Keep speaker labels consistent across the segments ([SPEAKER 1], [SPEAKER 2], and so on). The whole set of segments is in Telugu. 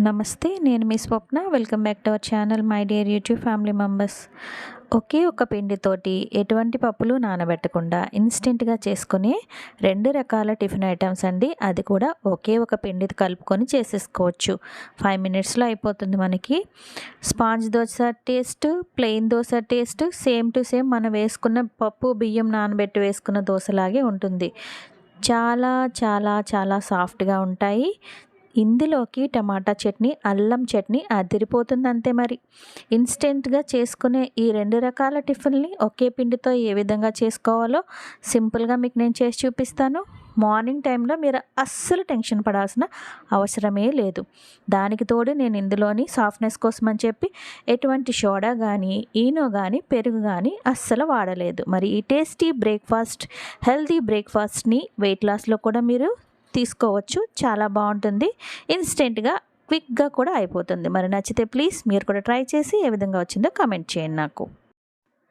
[SPEAKER 1] నమస్తే నేను మీ Swapna. Welcome back to our channel my dear YouTube family members. ఒకే ఒక పిండితోటి ఎటువంటి పప్పులు నానబెట్టకుండా ఇన్స్టెంట్గా చేసుకునే రెండు రకాల టిఫిన్ ఐటమ్స్ అండి. అది కూడా ఒకే ఒక పిండి కలుపుకొని చేసేసుకోవచ్చు. ఫైవ్ మినిట్స్లో అయిపోతుంది మనకి. Sponge dosa taste plain dosa taste same to same మనం వేసుకున్న పప్పు బియ్యం నానబెట్టి వేసుకున్న దోశలాగే ఉంటుంది. చాలా చాలా చాలా సాఫ్ట్గా ఉంటాయి. ఇందులోకి టమాటా చట్నీ అల్లం చట్నీ అదిరిపోతుంది అంతే మరి. ఇన్స్టెంట్గా చేసుకునే ఈ రెండు రకాల టిఫిన్ని ఒకే పిండితో ఏ విధంగా చేసుకోవాలో సింపుల్గా మీకు నేను చేసి చూపిస్తాను. మార్నింగ్ టైంలో మీరు అస్సలు టెన్షన్ పడాల్సిన అవసరమే లేదు. దానికి తోడు నేను ఇందులోని సాఫ్ట్నెస్ కోసం అని చెప్పి ఎటువంటి సోడా కానీ ఈనో కానీ పెరుగు కానీ అస్సలు వాడలేదు. మరి ఈ టేస్టీ బ్రేక్ఫాస్ట్ హెల్తీ బ్రేక్ఫాస్ట్ని వెయిట్ లాస్లో కూడా మీరు తీసుకోవచ్చు. చాలా బాగుంటుంది. ఇన్స్టెంట్గా క్విక్గా కూడా అయిపోతుంది. మరి నచ్చితే ప్లీజ్ మీరు కూడా ట్రై చేసి ఏ విధంగా వచ్చిందో కమెంట్ చేయండి నాకు.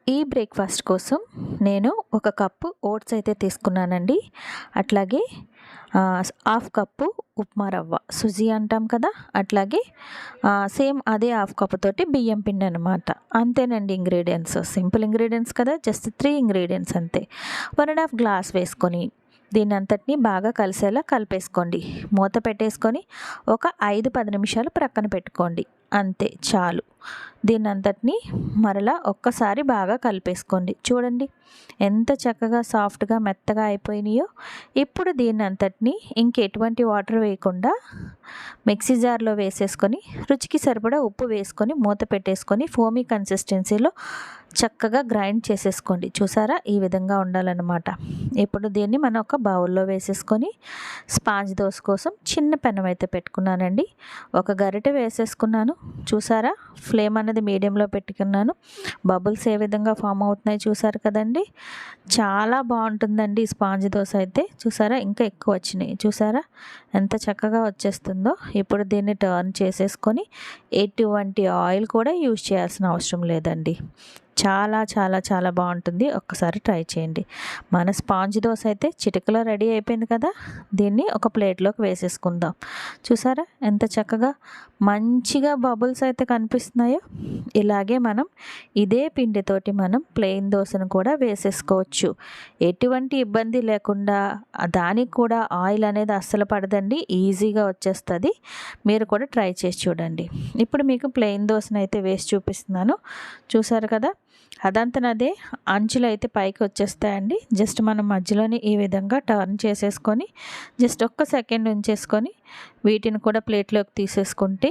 [SPEAKER 1] ఈ బ్రేక్ఫాస్ట్ కోసం నేను ఒక కప్పు ఓట్స్ అయితే తీసుకున్నానండి. అట్లాగే హాఫ్ కప్పు ఉప్మా రవ్వ. సుజీ అంటాం కదా? అట్లాగే సేమ్ అదే హాఫ్ కప్పు తోటి బియ్యం పిండి అనమాట అంతేనండి ఇంగ్రీడియంట్స్. సింపుల్ ఇంగ్రీడియంట్స్ కదా? జస్ట్ త్రీ ఇంగ్రీడియంట్స్ అంతే. వన్ అండ్ హాఫ్ గ్లాస్ వేసుకొని దీన్ని అంతటిని బాగా కలిసేలా కలిపేసుకోండి. మూత పెట్టేసుకొని ఒక ఐదు పది నిమిషాలు ప్రక్కన పెట్టుకోండి. అంతే చాలు. దీని అంతటిని మరలా ఒక్కసారి బాగా కలిపేసుకోండి. చూడండి ఎంత చక్కగా సాఫ్ట్గా మెత్తగా అయిపోయినాయో. ఇప్పుడు దీని అంతటిని ఇంకెటువంటి వాటర్ వేయకుండా మిక్సీ జార్లో వేసేసుకొని రుచికి సరిపడా ఉప్పు వేసుకొని మూత పెట్టేసుకొని ఫోమీ కన్సిస్టెన్సీలో చక్కగా గ్రైండ్ చేసేసుకోండి. చూసారా? ఈ విధంగా ఉండాలన్నమాట. ఇప్పుడు దీన్ని మనం ఒక బౌల్లో వేసేసుకొని స్పాంజ్ దోశ కోసం చిన్న పెనం అయితే పెట్టుకున్నానండి. ఒక గరిటె వేసేసుకున్నాను. చూసారా? ఫ్లేమ్ అనేది మీడియంలో పెట్టుకున్నాను. బబుల్స్ ఏ విధంగా ఫామ్ అవుతున్నాయి చూసారు కదండి? చాలా బాగుంటుందండి ఈ స్పాంజ్ దోశ అయితే. చూసారా? ఇంకా ఎక్కువ వచ్చినాయి. చూసారా? ఎంత చక్కగా వచ్చేస్తుందో. ఇప్పుడు దీన్ని టర్న్ చేసేసుకొని ఎటువంటి ఆయిల్ కూడా యూజ్ చేయాల్సిన అవసరం లేదండి. చాలా చాలా చాలా బాగుంటుంది. ఒక్కసారి ట్రై చేయండి. మన స్పాంజ్ దోశ అయితే చిటికలో రెడీ అయిపోయింది కదా? దీన్ని ఒక ప్లేట్లోకి వేసేసుకుందాం. చూసారా? ఎంత చక్కగా మంచిగా బబుల్స్ అయితే కనిపిస్తున్నాయో. ఇలాగే మనం ఇదే పిండితోటి మనం ప్లెయిన్ దోశను కూడా వేసేసుకోవచ్చు. ఎటువంటి ఇబ్బంది లేకుండా దానికి కూడా ఆయిల్ అనేది అస్సలు పడదండి. ఈజీగా వచ్చేస్తుంది. మీరు కూడా ట్రై చేసి చూడండి. ఇప్పుడు మీకు ప్లెయిన్ దోశను అయితే వేసి చూపిస్తున్నాను. చూసారు కదా? అదంతనదే అంచులు అయితే పైకి వచ్చేస్తాయండి. జస్ట్ మనం మధ్యలోనే ఈ విధంగా టర్న్ చేసేసుకొని జస్ట్ ఒక్క సెకండ్ ఉంచేసుకొని వీటిని కూడా ప్లేట్లోకి తీసేసుకుంటే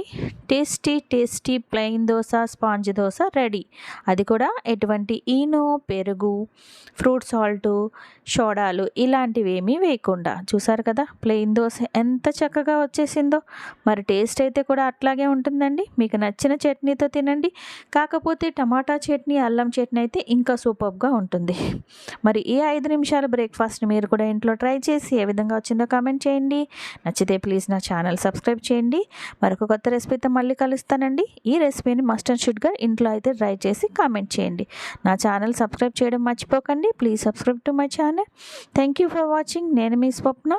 [SPEAKER 1] tasty tasty plain dosa sponge dosa ready. అది కూడా ఎటువంటి ఈనో పెరుగు ఫ్రూట్ సాల్ట్ సోడాలు ఇలాంటివి ఏమీ వేయకుండా. చూసారు కదా ప్లెయిన్ దోశ ఎంత చక్కగా వచ్చేసిందో. మరి టేస్ట్ అయితే కూడా అట్లాగే ఉంటుందండి. మీకు నచ్చిన చట్నీతో తినండి. కాకపోతే టమాటా చట్నీ అల్లం చట్నీ అయితే ఇంకా సూపర్గా ఉంటుంది. మరి ఈ ఐదు నిమిషాల బ్రేక్ఫాస్ట్ని మీరు కూడా ఇంట్లో ట్రై చేసి ఏ విధంగా వచ్చిందో కామెంట్ చేయండి. నచ్చితే ప్లీజ్ నా ఛానల్ సబ్స్క్రైబ్ చేయండి. మరొక కొత్త రెసిపీతో మళ్ళీ కలుస్తానండి. ఈ రెసిపీని మస్ట్ అండ్ షుడ్గా ఇంట్లో అయితే ట్రై చేసి కామెంట్ చేయండి. నా ఛానల్ సబ్స్క్రైబ్ చేయడం మర్చిపోకండి. Please subscribe to my channel. Thank you for watching. నేను మీ స్వప్న.